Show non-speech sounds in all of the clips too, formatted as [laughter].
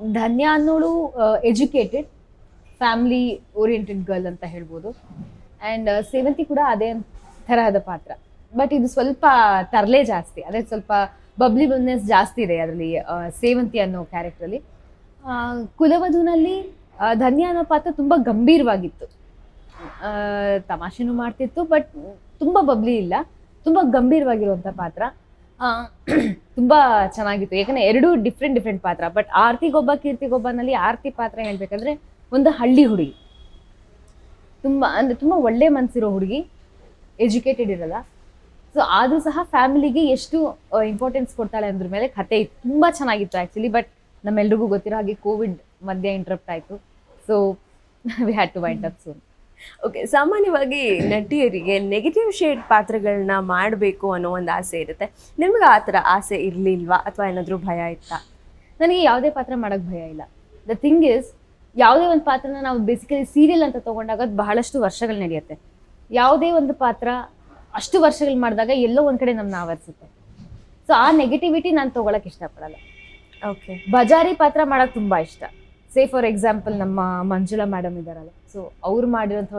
ಧನ್ಯ ಅನ್ನೋಳು educated family oriented girl ಅಂತ ಹೇಳ್ಬೋದು. ಆ್ಯಂಡ್ ಸೇವಂತಿ ಕೂಡ ಅದೇ ತರಹದ ಪಾತ್ರ. ಬಟ್ ಇದು ಸ್ವಲ್ಪ ತರಲೆ ಜಾಸ್ತಿ, ಅದೇ ಸ್ವಲ್ಪ ಬಬ್ಲಿ ಬಬ್ನೆಸ್ ಜಾಸ್ತಿ ಇದೆ ಅದರಲ್ಲಿ ಸೇವಂತಿ ಅನ್ನೋ ಕ್ಯಾರೆಕ್ಟ್ರಲ್ಲಿ ಕುಲವಧುನಲ್ಲಿ ಧನ್ಯ ಅನ್ನೋ ಪಾತ್ರ ತುಂಬ ಗಂಭೀರವಾಗಿತ್ತು. ತಮಾಷೆನೂ ಮಾಡ್ತಿತ್ತು ಬಟ್ ತುಂಬ ಬಬ್ಲಿ ಇಲ್ಲ, ತುಂಬ ಗಂಭೀರವಾಗಿರುವಂಥ ಪಾತ್ರ. [clears throat] ತುಂಬ ಚೆನ್ನಾಗಿತ್ತು. ಯಾಕಂದರೆ ಎರಡೂ ಡಿಫ್ರೆಂಟ್ ಡಿಫ್ರೆಂಟ್ ಪಾತ್ರ. ಬಟ್ ಆರ್ತಿಗೊಬ್ಬ ಕೀರ್ತಿಗೊಬ್ಬನಲ್ಲಿ ಆರ್ತಿ ಪಾತ್ರ ಹೇಳ್ಬೇಕಂದ್ರೆ ಒಂದು ಹಳ್ಳಿ ಹುಡುಗಿ. ತುಂಬ, ಅಂದರೆ ತುಂಬ ಒಳ್ಳೆ ಮನಸ್ಸಿರೋ ಹುಡುಗಿ. ಎಜುಕೇಟೆಡ್ ಇರಲ್ಲ. ಸೊ ಆದರೂ ಸಹ ಫ್ಯಾಮಿಲಿಗೆ ಎಷ್ಟು ಇಂಪಾರ್ಟೆನ್ಸ್ ಕೊಡ್ತಾಳೆ ಅಂದ್ರ ಮೇಲೆ ಕತೆ ತುಂಬ ಚೆನ್ನಾಗಿತ್ತು ಆ್ಯಕ್ಚುಲಿ ಬಟ್ ನಮ್ಮೆಲ್ರಿಗೂ ಗೊತ್ತಿರೋ ಹಾಗೆ ಕೋವಿಡ್ ಮಧ್ಯೆ ಇಂಟ್ರಪ್ಟ್ ಆಯಿತು. So we had to wind up soon okay ಸಾಮಾನ್ಯವಾಗಿ ನಟಿಯರಿಗೆ ನೆಗೆಟಿವ್ ಶೇಡ್ ಪಾತ್ರಗಳನ್ನ ಮಾಡಬೇಕು ಅನ್ನೋ ಒಂದು ಆಸೆ ಇರುತ್ತೆ. ನಿಮ್ಗೆ ಆ ಥರ ಆಸೆ ಇರಲಿಲ್ವಾ? ಅಥವಾ ಏನಾದರೂ ಭಯ ಇತ್ತಾ? ನನಗೆ ಯಾವುದೇ ಪಾತ್ರ ಮಾಡೋಕ್ಕೆ ಭಯ ಇಲ್ಲ. ದ ಥಿಂಗ್ ಇಸ್ ಯಾವುದೇ ಒಂದು ಪಾತ್ರನ ನಾವು ಬೇಸಿಕಲಿ ಸೀರಿಯಲ್ ಅಂತ ತೊಗೊಂಡಾಗ ಅದು ಬಹಳಷ್ಟು ವರ್ಷಗಳು ನಡೆಯುತ್ತೆ. ಯಾವುದೇ ಒಂದು ಪಾತ್ರ ಅಷ್ಟು ವರ್ಷಗಳು ಮಾಡಿದಾಗ ಎಲ್ಲೋ ಒಂದು ಕಡೆ ನಮ್ಮನ್ನ ಆವರಿಸುತ್ತೆ. ಸೊ ಆ ನೆಗೆಟಿವಿಟಿ ನಾನು ತೊಗೊಳಕ್ಕೆ ಇಷ್ಟಪಡಲ್ಲ. ಓಕೆ ಬಜಾರಿ ಪಾತ್ರ ಮಾಡೋಕ್ಕೆ ತುಂಬ ಇಷ್ಟ. ಸೇ ಫಾರ್ ಎಕ್ಸಾಂಪಲ್ ನಮ್ಮ ಮಂಜುಳಾ ಮೇಡಮ್ ಇದಾರಲ್ಲ. ಸೊ ಅವ್ರು ಮಾಡಿರೋಂಥ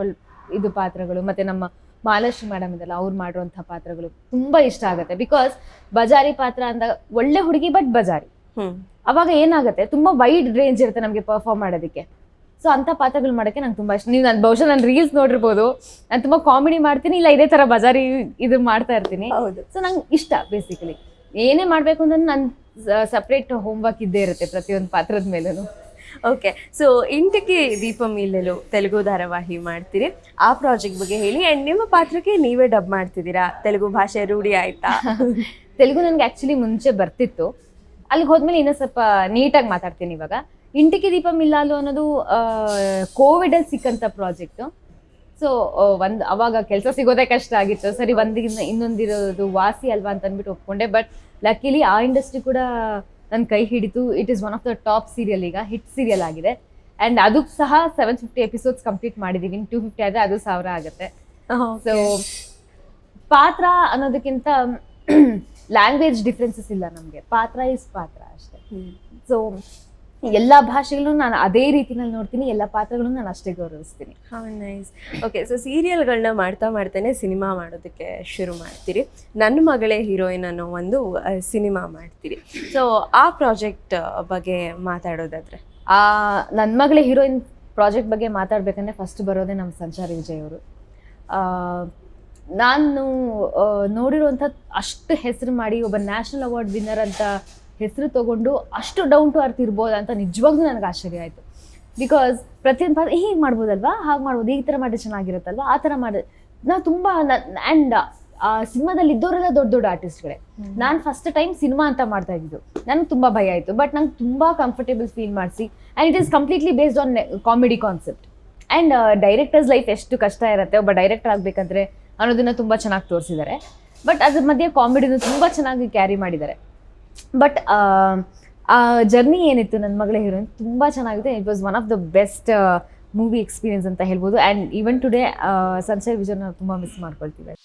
ಇದು ಪಾತ್ರಗಳು ಮತ್ತು ನಮ್ಮ ಮಾಲಶ್ರೀ ಮೇಡಮ್ ಇದಲ್ಲ ಅವ್ರು ಮಾಡಿರುವಂಥ ಪಾತ್ರಗಳು ತುಂಬ ಇಷ್ಟ ಆಗುತ್ತೆ. ಬಿಕಾಸ್ ಬಜಾರಿ ಪಾತ್ರ ಅಂದಾಗ ಒಳ್ಳೆ ಹುಡುಗಿ ಬಟ್ ಬಜಾರಿ. ಅವಾಗ ಏನಾಗುತ್ತೆ? ತುಂಬಾ ವೈಡ್ ರೇಂಜ್ ಇರುತ್ತೆ ನಮಗೆ ಪರ್ಫಾರ್ಮ್ ಮಾಡೋದಕ್ಕೆ. ಸೊ ಅಂತ ಪಾತ್ರಗಳು ಮಾಡೋಕ್ಕೆ ನಂಗೆ ತುಂಬಾ ಇಷ್ಟ. ನೀವು ನಾನು ಬಹುಶಃ ನಾನು ರೀಲ್ಸ್ ನೋಡಿರ್ಬೋದು. ನಾನು ತುಂಬಾ ಕಾಮಿಡಿ ಮಾಡ್ತೀನಿ ಇಲ್ಲ ಇದೇ ತರ ಬಜಾರಿ ಇದು ಮಾಡ್ತಾ ಇರ್ತೀನಿ. ಹೌದು. ಸೊ ನಂಗೆ ಇಷ್ಟ ಬೇಸಿಕಲಿ ಏನೇ ಮಾಡಬೇಕು ಅಂದ್ರೆ ನನ್ನ ಸಪ್ರೇಟ್ ಹೋಮ್ವರ್ಕ್ ಇದ್ದೇ ಇರುತ್ತೆ ಪ್ರತಿಯೊಂದು ಪಾತ್ರದ ಮೇಲೂ ಓಕೆ ಸೊ ಇಂಟಕ್ಕೆ ದೀಪಂ ಮೀಲಲು ತೆಲುಗು ಧಾರಾವಾಹಿ ಮಾಡ್ತೀರಿ. ಆ ಪ್ರಾಜೆಕ್ಟ್ ಬಗ್ಗೆ ಹೇಳಿ ಆ್ಯಂಡ್ ನಿಮ್ಮ ಪಾತ್ರಕ್ಕೆ ನೀವೇ ಡಬ್ ಮಾಡ್ತಿದ್ದೀರಾ? ತೆಲುಗು ಭಾಷೆ ರೂಢಿ ಆಯ್ತಾ? [laughs] ತೆಲುಗು ನನಗೆ ಆ್ಯಕ್ಚುಲಿ ಮುಂಚೆ ಬರ್ತಿತ್ತು. ಅಲ್ಲಿಗೆ ಹೋದ್ಮೇಲೆ ಇನ್ನೂ ಸ್ವಲ್ಪ ನೀಟಾಗಿ ಮಾತಾಡ್ತೀನಿ ಇವಾಗ. ಇಂಟಿಕೆ ದೀಪ ಮಿಲ್ಲಾಲು ಅನ್ನೋದು ಕೋವಿಡಲ್ಲಿ ಸಿಕ್ಕಂಥ ಪ್ರಾಜೆಕ್ಟು ಸೊ ಒಂದು ಅವಾಗ ಕೆಲಸ ಸಿಗೋದೇ ಕಷ್ಟ ಆಗಿತ್ತು. ಸರಿ ಒಂದಿನ ಇನ್ನೊಂದಿರೋದು ವಾಸಿ ಅಲ್ವಾ ಅಂತ ಅಂದ್ಬಿಟ್ಟು ಒಪ್ಕೊಂಡೆ. ಬಟ್ ಲಕ್ಕಿಲಿ ಆ ಇಂಡಸ್ಟ್ರಿ ಕೂಡ ನನ್ನ ಕೈ ಹಿಡಿತು it is one of the top serial ಈಗ ಹಿಟ್ ಸೀರಿಯಲ್ ಆಗಿದೆ. ಆ್ಯಂಡ್ ಅದು ಸಹ ಸೆವೆನ್ ಫಿಫ್ಟಿ ಎಪಿಸೋಡ್ಸ್ ಕಂಪ್ಲೀಟ್ ಮಾಡಿದ್ದೀವಿ ಟೂ ಫಿಫ್ಟಿ ಆದರೆ ಅದು ಸಾವಿರ ಆಗುತ್ತೆ. ಸೊ ಪಾತ್ರ ಅನ್ನೋದಕ್ಕಿಂತ [clears throat] ಲ್ಯಾಂಗ್ವೇಜ್ ಡಿಫ್ರೆನ್ಸಸ್ ಇಲ್ಲ ನಮಗೆ. ಪಾತ್ರ ಇಸ್ ಪಾತ್ರ ಅಷ್ಟೇ. ಸೊ ಎಲ್ಲ ಭಾಷೆಗಳು ನಾನು ಅದೇ ರೀತಿನಲ್ಲಿ ನೋಡ್ತೀನಿ ಎಲ್ಲ ಪಾತ್ರಗಳನ್ನು ನಾನು ಅಷ್ಟೇ ಗೌರವಿಸ್ತೀನಿ. ಹಾಂ ನೈಸ್ ಓಕೆ ಸೊ ಸೀರಿಯಲ್ಗಳನ್ನ ಮಾಡ್ತಾ ಮಾಡ್ತಾನೆ ಸಿನಿಮಾ ಮಾಡೋದಕ್ಕೆ ಶುರು ಮಾಡ್ತೀರಿ. ನನ್ನ ಮಗಳೇ ಹೀರೋಯಿನ್ ಅನ್ನೋ ಒಂದು ಸಿನಿಮಾ ಮಾಡ್ತೀರಿ. ಸೊ ಆ ಪ್ರಾಜೆಕ್ಟ್ ಬಗ್ಗೆ ಮಾತಾಡೋದಾದ್ರೆ? ಆ ನನ್ನ ಮಗಳೇ ಹೀರೋಯಿನ್ ಪ್ರಾಜೆಕ್ಟ್ ಬಗ್ಗೆ ಮಾತಾಡ್ಬೇಕಂದ್ರೆ ಫಸ್ಟ್ ಬರೋದೇ ನಮ್ಮ ಸಂಚಾರಿ ವಿಜಯ್ ಅವರು. ನಾನು ನೋಡಿರುವಂಥ ಅಷ್ಟು ಹೆಸರು ಮಾಡಿ ಒಬ್ಬ ನ್ಯಾಷನಲ್ ಅವಾರ್ಡ್ ವಿನ್ನರ್ ಅಂತ ಹೆಸರು ತಗೊಂಡು ಅಷ್ಟು ಡೌನ್ ಟು ಅರ್ತ್ ಇರ್ಬೋದು ಅಂತ ನಿಜವಾಗ್ಲೂ ನನಗೆ ಆಶ್ಚರ್ಯ ಆಯಿತು. ಬಿಕಾಸ್ ಪ್ರತಿಯೊಂದು ಪಾತ್ರ ಹೀಗೆ ಮಾಡ್ಬೋದಲ್ವಾ? ಹಾಗೆ ಮಾಡ್ಬೋದು. ಈ ಥರ ಮಾಡಿದ್ರೆ ಚೆನ್ನಾಗಿರುತ್ತಲ್ವಾ? ಆ ಥರ ಮಾಡಿ ನಾವು ತುಂಬ ಆ್ಯಂಡ್ ಆ ಸಿನಿಮಾದಲ್ಲಿ ಇದ್ದವರೆಲ್ಲ ದೊಡ್ಡ ದೊಡ್ಡ ಆರ್ಟಿಸ್ಟ್ಗಳೇ ನಾನು ಫಸ್ಟ್ ಟೈಮ್ ಸಿನಿಮಾ ಅಂತ ಮಾಡ್ತಾ ಇದ್ದಿದ್ದು. ನನಗೆ ತುಂಬ ಭಯ ಆಯಿತು. ಬಟ್ ನಂಗೆ ತುಂಬ ಕಂಫರ್ಟೇಬಲ್ ಫೀಲ್ ಮಾಡಿಸಿ and it is completely based on comedy concept and directors life ಎಷ್ಟು ಕಷ್ಟ ಇರುತ್ತೆ ಒಬ್ಬ ಡೈರೆಕ್ಟರ್ ಆಗಬೇಕಂದ್ರೆ ಅನ್ನೋದನ್ನ ತುಂಬ ಚೆನ್ನಾಗಿ ತೋರಿಸಿದ್ದಾರೆ. ಬಟ್ ಅದ್ರ ಮಧ್ಯೆ ಕಾಮಿಡಿನೂ ತುಂಬ ಚೆನ್ನಾಗಿ ಕ್ಯಾರಿ ಮಾಡಿದ್ದಾರೆ. ಬಟ್ ಆ ಜರ್ನಿ ಏನಿತ್ತು ನನ್ನ ಮಗಳ ಹೀರೋಯಿನ್ ತುಂಬ ಚೆನ್ನಾಗಿದೆ. It was one of the best movie experience ಅಂತ ಹೇಳ್ಬೋದು. And even today Sanchay Vijay ನಾವು ತುಂಬ ಮಿಸ್ ಮಾಡ್ಕೊಳ್ತೀವಿ